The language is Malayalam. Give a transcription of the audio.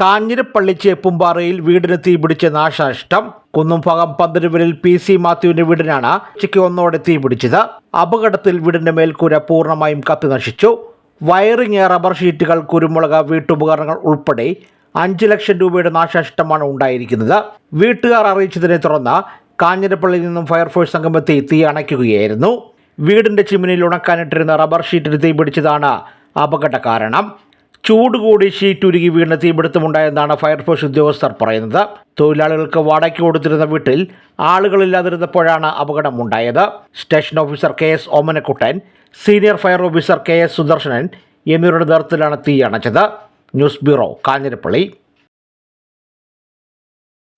കാഞ്ഞിരപ്പള്ളി ചേപ്പുംപാറയിൽ വീടിന് തീപിടിച്ച നാശനഷ്ടം. കുന്നുംഭാഗം പന്തിരുവരിൽ പി സി മാത്യുവിന്റെ വീടിനാണ് ഉച്ചയ്ക്ക് ഒന്നോടെ തീപിടിച്ചത് അപകടത്തിൽ വീടിന്റെ മേൽക്കൂര പൂർണമായും കത്തി നശിച്ചു. വയറിങ് റബ്ബർ ഷീറ്റുകൾ കുരുമുളക് വീട്ടുപകരണങ്ങൾ ഉൾപ്പെടെ അഞ്ച് ലക്ഷം രൂപയുടെ നാശനഷ്ടമാണ് ഉണ്ടായിരിക്കുന്നത്. വീട്ടുകാർ അറിയിച്ചതിനെ തുടർന്ന് കാഞ്ഞിരപ്പള്ളിയിൽ നിന്നും ഫയർഫോഴ്സ് സംഘം എത്തി തീ അണയ്ക്കുകയായിരുന്നു. വീടിന്റെ ചിമ്മിനിയിൽ ഉണക്കാനിട്ടിരുന്ന റബ്ബർ ഷീറ്റിന് തീപിടിച്ചതാണ് അപകട കാരണം. ചൂട് കൂടി ഷീറ്റ് ഉരുകി വീണ് തീപിടുത്തമുണ്ടായെന്നാണ് ഫയർഫോഴ്സ് ഉദ്യോഗസ്ഥർ പറയുന്നത്. തൊഴിലാളികൾക്ക് വാടകയ്ക്ക് കൊടുത്തിരുന്ന വീട്ടിൽ ആളുകളില്ലാതിരുന്നപ്പോഴാണ് അപകടമുണ്ടായത്. Station officer K S Omanakuttan senior fire officer K S Sudarsanan എന്നിവരുടെ നേതൃത്വത്തിലാണ് തീ അണച്ചത്. News bureau Kanjirappally.